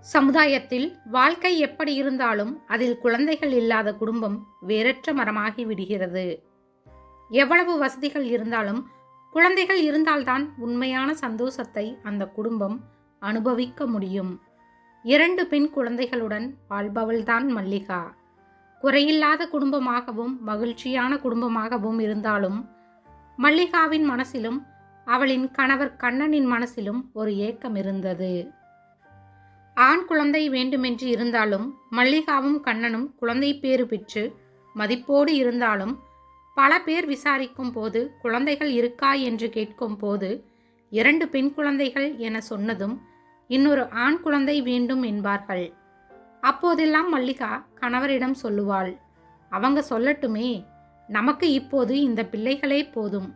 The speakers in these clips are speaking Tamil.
சமுதாயத்தில் வாழ்க்கை எப்படி இருந்தாலும் அதில் குழந்தைகள் இல்லாத குடும்பம் வேறற்ற மரமாகி விடுகிறது. எவ்வளவு வசதிகள் இருந்தாலும் குழந்தைகள் இருந்தால்தான் உண்மையான சந்தோஷத்தை அந்த குடும்பம் அனுபவிக்க முடியும். இரண்டு பெண் குழந்தைகளுடன் வாழ்பவள்தான் மல்லிகா. குறையில்லாத குடும்பமாகவும் மகிழ்ச்சியான குடும்பமாகவும் இருந்தாலும் மல்லிகாவின் மனசிலும் அவளின் கணவர் கண்ணனின் மனசிலும் ஒரு ஏக்கம் இருந்தது. ஆண் குழந்தை வேண்டுமென்று இருந்தாலும் மல்லிகாவும் கண்ணனும் குழந்தை பேறு பெற்று மதிப்போடு இருந்தாலும் பல பேர் விசாரிக்கும் போது குழந்தைகள் இருக்கா என்று கேட்கும் போது இரண்டு பெண் குழந்தைகள் என சொன்னதும் இன்னொரு ஆண் குழந்தை வேண்டும் என்பார்கள். அப்போதெல்லாம் மல்லிகா கணவரிடம் சொல்லுவாள் அவங்க சொல்லட்டுமே நமக்கு இப்போது இந்த பிள்ளைகளே போதும்.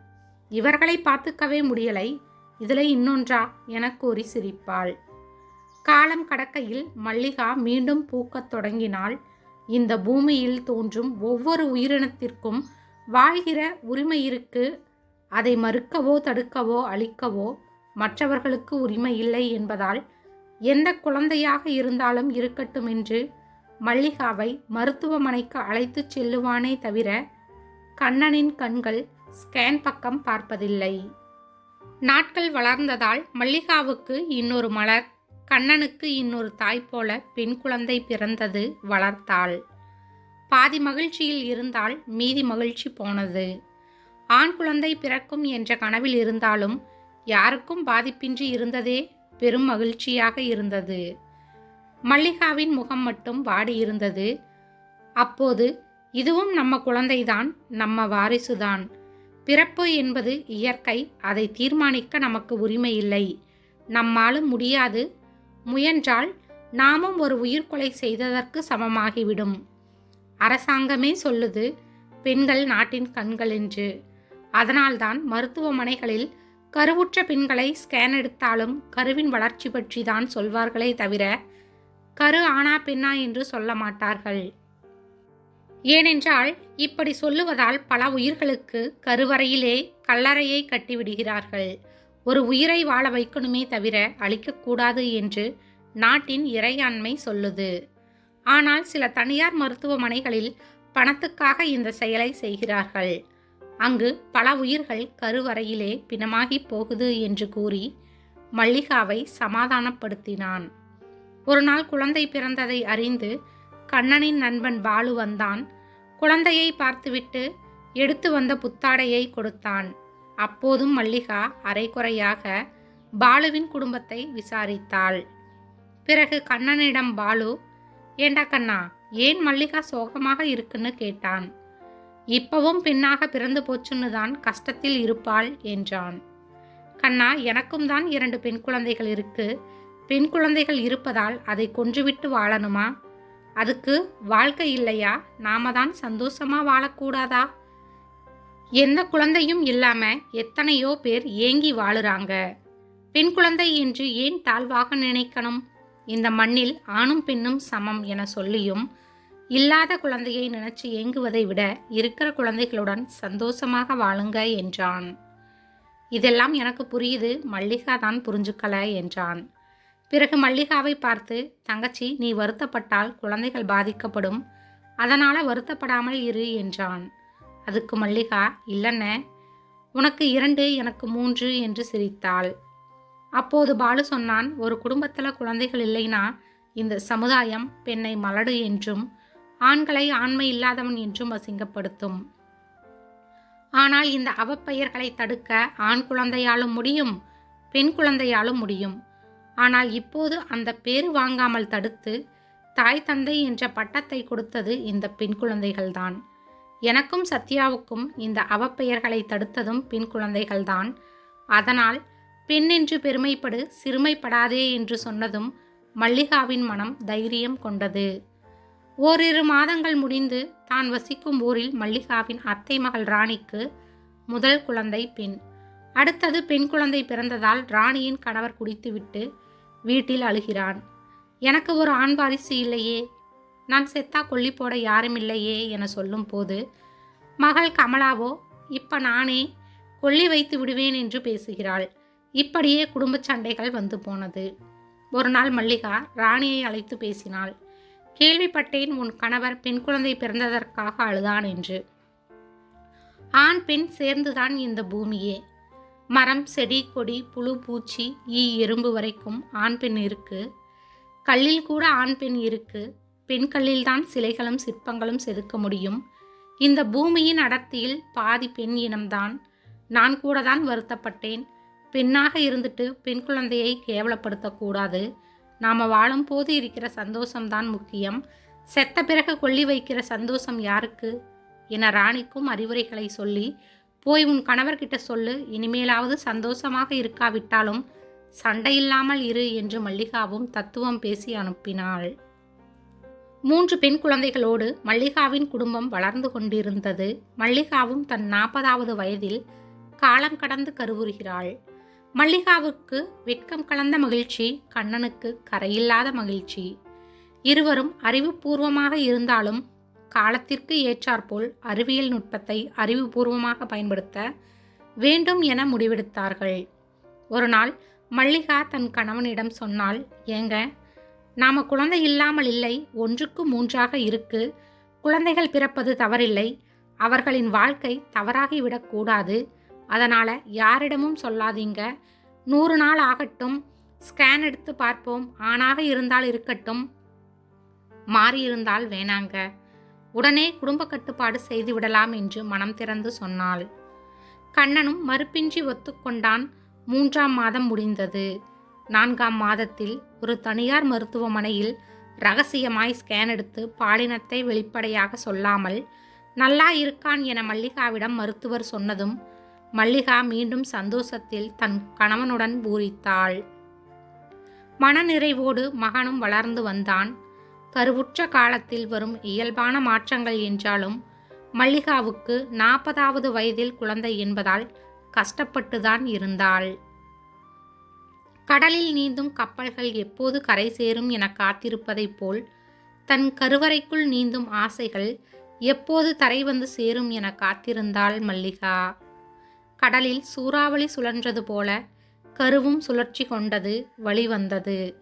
இவர்களை பார்த்துக்கவே முடியலை இதில் இன்னொன்றா? என கூறி சிரிப்பாள். காலம் கடக்கையில் மல்லிகா மீண்டும் பூக்கத் தொடங்கினால் இந்த பூமியில் தோன்றும் ஒவ்வொரு உயிரினத்திற்கும் வாழ்கிற உரிமை இருக்கு. அதை மறுக்கவோ தடுக்கவோ அழிக்கவோ மற்றவர்களுக்கு உரிமை இல்லை என்பதால் எந்த குழந்தையாக இருந்தாலும் இருக்கட்டும் என்று மல்லிகாவை மருத்துவமனைக்கு அழைத்துச் செல்லுவானே தவிர கண்ணனின் கண்கள் ஸ்கேன் பக்கம் பார்ப்பதில்லை. நாட்கள் வளர்ந்ததால் மல்லிகாவுக்கு இன்னொரு மலர். கண்ணனுக்கு இன்னொரு தாய் போல பெண் குழந்தை பிறந்தது வளர்த்தாள். பாதி மகிழ்ச்சியில் இருந்தால் மீதி மகிழ்ச்சி போனது. ஆண் குழந்தை பிறக்கும் என்ற கனவில் இருந்தாலும் யாருக்கும் பாதிப்பின்றி இருந்ததே பெரும் மகிழ்ச்சியாக இருந்தது. மல்லிகாவின் முகம் மட்டும் வாடி இருந்தது. அப்போது இதுவும் நம்ம குழந்தைதான் நம்ம வாரிசுதான். பிறப்பு என்பது இயற்கை அதை தீர்மானிக்க நமக்கு உரிமை இல்லை. நம்மாலும் முடியாது முயன்றால் நாமும் ஒரு உயிர்கொலை செய்ததற்கு சமமாகிவிடும். அரசாங்கமே சொல்லுது பெண்கள் நாட்டின் கண்கள் என்று. அதனால்தான் மருத்துவமனைகளில் கருவுற்ற பெண்களை ஸ்கேன் எடுத்தாலும் கருவின் வளர்ச்சி பற்றி தான் சொல்வார்களே தவிர கரு ஆனா பெண்ணா என்று சொல்ல மாட்டார்கள். ஏனென்றால் இப்படி சொல்லுவதால் பல உயிர்களுக்கு கருவறையிலே கல்லறையை கட்டிவிடுகிறார்கள். ஒரு உயிரை வாழ வைக்கணுமே தவிர அழிக்கக்கூடாது என்று நாட்டின் இறையாண்மை சொல்லுது. ஆனால் சில தனியார் மருத்துவமனைகளில் பணத்துக்காக இந்த செயலை செய்கிறார்கள். அங்கு பல உயிர்கள் கருவறையிலே பிணமாகி போகுது என்று கூறி மல்லிகாவை சமாதானப்படுத்தினான். ஒரு நாள் குழந்தை பிறந்ததை அறிந்து கண்ணனின் நண்பன் பாலு வந்தான். குழந்தையை பார்த்துவிட்டு எடுத்து வந்த புத்தாடையை கொடுத்தான். அப்போதும் மல்லிகா அரைக்குறையாக பாலுவின் குடும்பத்தை விசாரித்தாள். பிறகு கண்ணனிடம் பாலு ஏண்டா கண்ணா ஏன் மல்லிகா சோகமாக இருக்குன்னு கேட்டான். இப்பவும் பெண்ணாக பிறந்து போச்சுன்னு தான் கஷ்டத்தில் இருப்பாள் என்றான். கண்ணா எனக்கும் தான் இரண்டு பெண் குழந்தைகள் இருக்கு. பெண் குழந்தைகள் இருப்பதால் அதை கொன்றுவிட்டு வாழணுமா? அதுக்கு வாழ்க்கை இல்லையா? நாம தான் சந்தோஷமா வாழக்கூடாதா? எந்த குழந்தையும் இல்லாம எத்தனையோ பேர் ஏங்கி வாழுறாங்க. பெண் குழந்தை என்று ஏன் தாழ்வாக நினைக்கணும்? இந்த மண்ணில் ஆணும் பெண்ணும் சமம் என சொல்லியும் இல்லாத குழந்தையை நினைச்சு ஏங்குவதை விட இருக்கிற குழந்தைகளுடன் சந்தோஷமாக வாழுங்க என்றான். இதெல்லாம் எனக்கு புரியுது மல்லிகா தான் புரிஞ்சுக்கல என்றான். பிறகு மல்லிகாவை பார்த்து தங்கச்சி நீ வருத்தப்பட்டால் குழந்தைகள் பாதிக்கப்படும். அதனால் வருத்தப்படாமல் இரு என்றான். அதுக்கு மல்லிகா இல்லைண்ணே உனக்கு இரண்டு எனக்கு மூன்று என்று சிரித்தாள். அப்போது பாலு சொன்னான் ஒரு குடும்பத்தில் குழந்தைகள் இல்லைனா இந்த சமுதாயம் பெண்ணை மலடு என்றும் ஆண்களை ஆண்மை இல்லாதவன் என்றும் அசிங்கப்படுத்தும். ஆனால் இந்த அவப்பெயர்களை தடுக்க ஆண் குழந்தையாலும் முடியும் பெண் குழந்தையாலும் முடியும். ஆனால் இப்போது அந்த பேரு வாங்காமல் தடுத்து தாய் தந்தை என்ற பட்டத்தை கொடுத்தது இந்த பெண் குழந்தைகள்தான். எனக்கும் சத்யாவுக்கும் இந்த அவப்பெயர்களை தடுத்ததும் பெண் குழந்தைகள்தான். அதனால் பெண் என்று பெருமைப்படு சிறுமைப்படாதே என்று சொன்னதும் மல்லிகாவின் மனம் தைரியம் கொண்டது. ஓரிரு மாதங்கள் முடிந்து தான் வசிக்கும் ஊரில் மல்லிகாவின் அத்தை மகள் ராணிக்கு முதல் குழந்தை பெண். அடுத்தது பெண் குழந்தை பிறந்ததால் ராணியின் கணவர் குடித்துவிட்டு வீட்டில் அழுகிறான். எனக்கு ஒரு ஆண் வாரிசு இல்லையே நான் செத்தா கொல்லி போட யாரும் இல்லையே என சொல்லும் போது மகள் கமலாவோ இப்ப நானே கொல்லி வைத்து விடுவேன் என்று பேசுகிறாள். இப்படியே குடும்ப சண்டைகள் வந்து போனது. ஒரு நாள் மல்லிகா ராணியை அழைத்து பேசினாள். கேள்விப்பட்டேன் உன் கணவர் பெண் குழந்தை பிறந்ததற்காக அழுதான் என்று. ஆண் பெண் சேர்ந்துதான் இந்த பூமியே. மரம் செடி கொடி புழு பூச்சி ஈ எறும்பு வரைக்கும் ஆண் பெண் இருக்கு. கல்லில் கூட ஆண் பெண் இருக்கு. பெண்களில்தான் சிலைகளும் சிற்பங்களும் செதுக்க முடியும். இந்த பூமியின் அடர்த்தியில் பாதி பெண் இனம்தான். நான் கூட தான் வருத்தப்பட்டேன். பெண்ணாக இருந்துட்டு பெண் குழந்தையை கேவலப்படுத்தக்கூடாது நாம் வாழும்போது இருக்கிற சந்தோஷம்தான் முக்கியம். செத்த பிறகு கொல்லி வைக்கிற சந்தோஷம் யாருக்கு? என ராணிக்கும் அறிவுரைகளை சொல்லி போய் உன் கணவர்கிட்ட சொல்லு. இனிமேலாவது சந்தோஷமாக இருக்காவிட்டாலும் சண்டையில்லாமல் இரு என்று மல்லிகாவும் தத்துவம் பேசி அனுப்பினாள். மூன்று பெண் குழந்தைகளோடு மல்லிகாவின் குடும்பம் வளர்ந்து கொண்டிருந்தது. மல்லிகாவும் தன் நாற்பதாவது வயதில் காலம் கடந்து கருவுறுகிறாள். மல்லிகாவுக்கு வெட்கம் கலந்த மகிழ்ச்சி கண்ணனுக்கு கரையில்லாத மகிழ்ச்சி. இருவரும் அறிவுபூர்வமாக இருந்தாலும் காலத்திற்கு ஏற்றாற்போல் அறிவியல் நுட்பத்தை அறிவுபூர்வமாக பயன்படுத்த வேண்டும் என முடிவெடுத்தார்கள். ஒரு நாள் மல்லிகா தன் கணவனிடம் சொன்னால் ஏங்க நாம குழந்தை இல்லாமல் இல்லை ஒன்றுக்கு மூன்றாக இருக்கு. குழந்தைகள் பிறப்பது தவறில்லை. அவர்களின் வாழ்க்கை தவறாகிவிடக்கூடாது அதனால் யாரிடமும் சொல்லாதீங்க. நூறு நாள் ஆகட்டும். ஸ்கேன் எடுத்து பார்ப்போம். ஆணாக இருந்தால் இருக்கட்டும். மாறியிருந்தால் வேணாங்க. உடனே குடும்ப கட்டுப்பாடு செய்து விடலாம் என்று மனம் திறந்து சொன்னாள். கண்ணனும் மறுப்பின்றி ஒத்துக்கொண்டான். மூன்றாம் மாதம் முடிந்தது. நான்காம் மாதத்தில் ஒரு தனியார் மருத்துவமனையில் ரகசியமாய் ஸ்கேன் எடுத்து பாலினத்தை வெளிப்படையாக சொல்லாமல் நல்லா இருக்கான் என மல்லிகாவிடம் மருத்துவர் சொன்னதும் மல்லிகா மீண்டும் சந்தோஷத்தில் தன் கணவனுடன் பூரித்தாள். மனநிறைவோடு மகனும் வளர்ந்து வந்தான். கருவுற்ற காலத்தில் வரும் இயல்பான மாற்றங்கள் என்றாலும் மல்லிகாவுக்கு நாற்பதாவது வயதில் குழந்தை என்பதால் கஷ்டப்பட்டுதான் இருந்தாள். கடலில் நீந்தும் கப்பல்கள் எப்போது கரை சேரும் என காத்திருப்பதைப் போல் தன் கருவறைக்குள் நீந்தும் ஆசைகள் எப்போது தரை வந்து சேரும் என காத்திருந்தாள் மல்லிகா. கடலில் சூறாவளி சுழன்றது போல கருவும் சுழற்சி கொண்டது வழிவந்தது.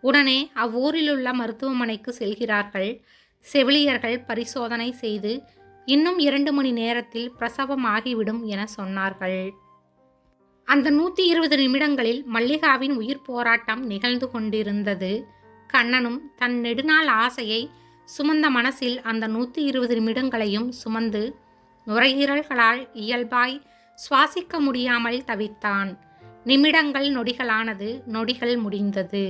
உடனே அவ்வூரிலுள்ள மருத்துவமனைக்கு செல்கிறார்கள். செவிலியர்கள் பரிசோதனை செய்து இன்னும் இரண்டு மணி நேரத்தில் பிரசவம் ஆகிவிடும் என சொன்னார்கள். அந்த நூற்றி இருபது நிமிடங்களில் மல்லிகாவின் உயிர் போராட்டம் நிகழ்ந்து கொண்டிருந்தது. கண்ணனும் தன் நெடுநாள் ஆசையை சுமந்த மனசில் அந்த நூற்றி இருபது நிமிடங்களையும் சுமந்து நுரையீரல்களால் இயல்பாய் சுவாசிக்க முடியாமல் தவித்தான். நிமிடங்கள் நொடிகளானது நொடிகள் முடிந்தது.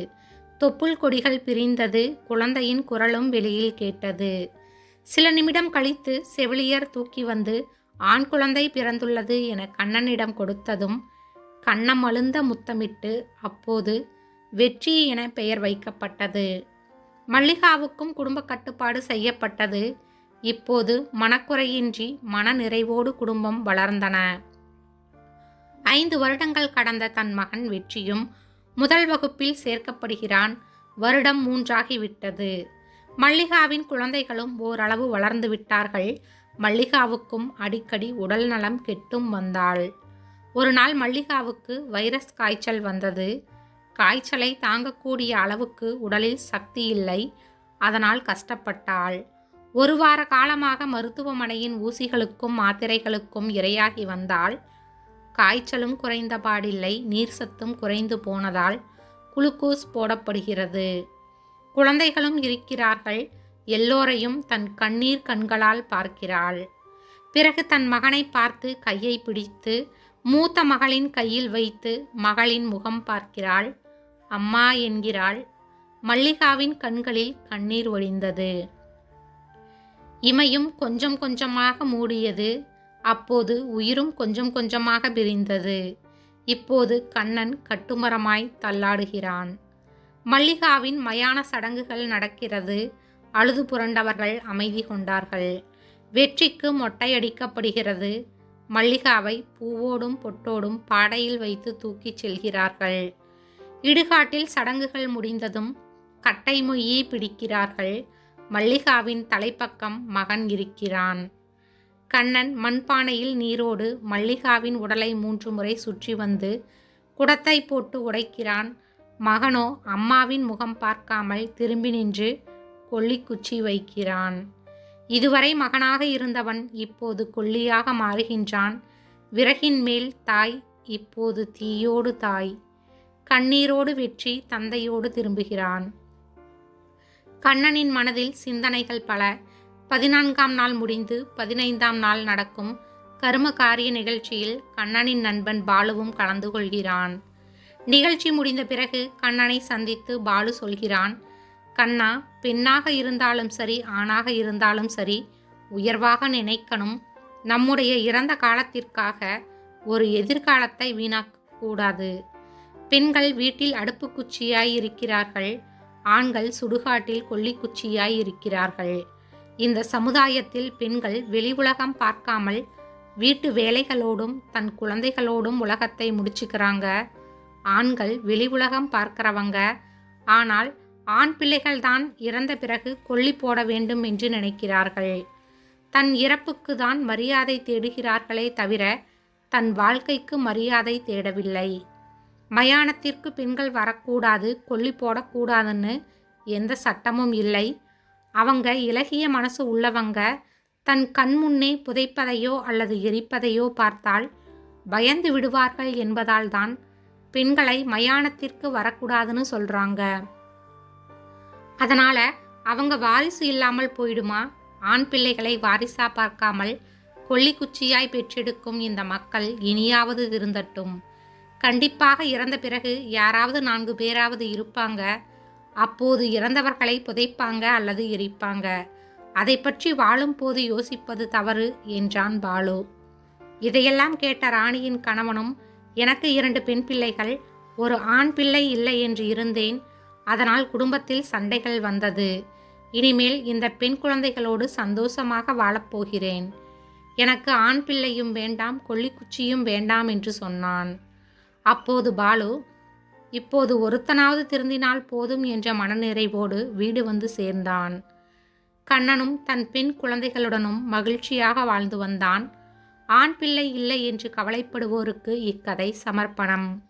தொப்புள் கொடிகள் பிரிந்தது குழந்தையின் குரலும் வெளியில் கேட்டது. சில நிமிடம் கழித்து செவிலியர் தூக்கி வந்து ஆண் குழந்தை பிறந்துள்ளது என கண்ணனிடம் கொடுத்ததும் கண்ணம் அழுந்த முத்தமிட்டு அப்போது வெற்றி என பெயர் வைக்கப்பட்டது. மல்லிகாவுக்கும் குடும்ப கட்டுப்பாடு செய்யப்பட்டது. இப்போது மனக்குறையின்றி மன நிறைவோடு குடும்பம் வளர்ந்தன. ஐந்து வருடங்கள் கடந்த தன் மகன் வெற்றியும் முதல் வகுப்பில் சேர்க்கப்படுகிறான். வருடம் மூன்றாகிவிட்டது. மல்லிகாவின் குழந்தைகளும் ஓரளவு வளர்ந்து விட்டார்கள். மல்லிகாவுக்கும் அடிக்கடி உடல் நலம் கெட்டும் வந்தாள். ஒரு நாள் மல்லிகாவுக்கு வைரஸ் காய்ச்சல் வந்தது. காய்ச்சலை தாங்கக்கூடிய அளவுக்கு உடலில் சக்தி இல்லை. அதனால் கஷ்டப்பட்டாள். ஒரு வார காலமாக மருத்துவமனையின் ஊசிகளுக்கும் மாத்திரைகளுக்கும் இரையாகி வந்தால் காய்ச்சலும் குறைந்த பாடில்லை. நீர் சத்தும் குறைந்து போனதால் குளுக்கோஸ் போடப்படுகிறது. குழந்தைகளும் இருக்கிறார்கள். எல்லோரையும் தன் கண்ணீர் கண்களால் பார்க்கிறாள். பிறகு தன் மகனை பார்த்து கையை பிடித்து மூத்த மகளின் கையில் வைத்து மகளின் முகம் பார்க்கிறாள். அம்மா என்கிறாள். மல்லிகாவின் கண்களில் கண்ணீர் ஒழிந்தது. இமையும் கொஞ்சம் கொஞ்சமாக மூடியது. அப்போது உயிரும் கொஞ்சம் கொஞ்சமாக பிரிந்தது. இப்போது கண்ணன் கட்டுமரமாய் தள்ளாடுகிறான். மல்லிகாவின் மயான சடங்குகள் நடக்கிறது. அழுது புரண்டவர்கள் அமைதி கொண்டார்கள். வெற்றிக்கு மொட்டையடிக்கப்படுகிறது மல்லிகாவை பூவோடும் பொட்டோடும் பாடையில் வைத்து தூக்கிச் செல்கிறார்கள். இடுகாட்டில் சடங்குகள் முடிந்ததும் கட்டை மொய்யை பிடிக்கிறார்கள். மல்லிகாவின் தலைப்பக்கம் மகன் இருக்கிறான். கண்ணன் மண்பானையில் நீரோடு மல்லிகாவின் உடலை மூன்று முறை சுற்றி வந்து குடத்தை போட்டு உடைக்கிறான். மகனோ அம்மாவின் முகம் பார்க்காமல் திரும்பி நின்று கொள்ளிக்குச்சி வைக்கிறான். இதுவரை மகனாக இருந்தவன் இப்போது கொல்லியாக மாறுகின்றான். விறகின் மேல் தாய் இப்போது தீயோடு தாய். கண்ணீரோடு வெற்றி தந்தையோடு திரும்புகிறான். கண்ணனின் மனதில் சிந்தனைகள் பல. பதினான்காம் நாள் முடிந்து பதினைந்தாம் நாள் நடக்கும் கரும காரிய நிகழ்ச்சியில் கண்ணனின் நண்பன் பாலுவும் கலந்து கொள்கிறான். நிகழ்ச்சி முடிந்த பிறகு கண்ணனை சந்தித்து பாலு சொல்கிறான் கண்ணா பெண்ணாக இருந்தாலும் சரி ஆணாக இருந்தாலும் சரி உயர்வாக நினைக்கணும். நம்முடைய இறந்த காலத்திற்காக ஒரு எதிர்காலத்தை வீணாக்க கூடாது பெண்கள் வீட்டில் அடுப்பு குச்சியாய் இருக்கிறார்கள். ஆண்கள் சுடுகாட்டில் கொல்லிக்குச்சியாய் இருக்கிறார்கள். இந்த சமுதாயத்தில் பெண்கள் வெளி உலகம் பார்க்காமல் வீட்டு வேலைகளோடும் தன் குழந்தைகளோடும் உலகத்தை முடிச்சுக்கிறாங்க. ஆண்கள் வெளி உலகம் பார்க்கிறவங்க. ஆனால் ஆண் பிள்ளைகள் தான் இறந்த பிறகு கொல்லி போட வேண்டும் என்று நினைக்கிறார்கள். தன் இறப்புக்கு தான் மரியாதை தேடுகிறார்களே தவிர தன் வாழ்க்கைக்கு மரியாதை தேடவில்லை. மயானத்திற்கு பெண்கள் வரக்கூடாது கொல்லி போடக்கூடாதுன்னு எந்த சட்டமும் இல்லை. அவங்க இலகிய மனசு உள்ளவங்க தன் கண் முன்னே புதைப்பதையோ அல்லது எரிப்பதையோ பார்த்தால் பயந்து விடுவார்கள் என்பதால் தான் பெண்களை மயானத்திற்கு வரக்கூடாதுன்னு சொல்கிறாங்க அதனால் அவங்க வாரிசு இல்லாமல் போயிடுமா? ஆண் பிள்ளைகளை வாரிசா பார்க்காமல் கொல்லிக்குச்சியாய் பெற்றெடுக்கும் இந்த மக்கள் இனியாவது இருந்தட்டும். கண்டிப்பாக இறந்த பிறகு யாராவது நான்கு பேராவது இருப்பாங்க. அப்போது இறந்தவர்களை புதைப்பாங்க அல்லது எரிப்பாங்க. அதை பற்றி வாழும் போது யோசிப்பது தவறு என்றான் பாலு. இதையெல்லாம் கேட்ட ராணியின் கணவனும் எனக்கு இரண்டு பெண் பிள்ளைகள் ஒரு ஆண் பிள்ளை இல்லை என்று இருந்தேன். அதனால் குடும்பத்தில் சண்டைகள் வந்தது. இனிமேல் இந்த பெண் குழந்தைகளோடு சந்தோஷமாக வாழப்போகிறேன் எனக்கு ஆண் பிள்ளையும் வேண்டாம் கொல்லிக்குச்சியும் வேண்டாம் என்று சொன்னான். அப்போது பாலு இப்போது ஒருத்தனாவது திருந்தினால் போதும் என்ற மனநிறைவோடு வீடு வந்து சேர்ந்தான். கண்ணனும் தன் பெண் குழந்தைகளுடனும் மகிழ்ச்சியாக வாழ்ந்து வந்தான். ஆண் பிள்ளை இல்லை என்று கவலைப்படுவோருக்கு இக்கதை சமர்ப்பணம்.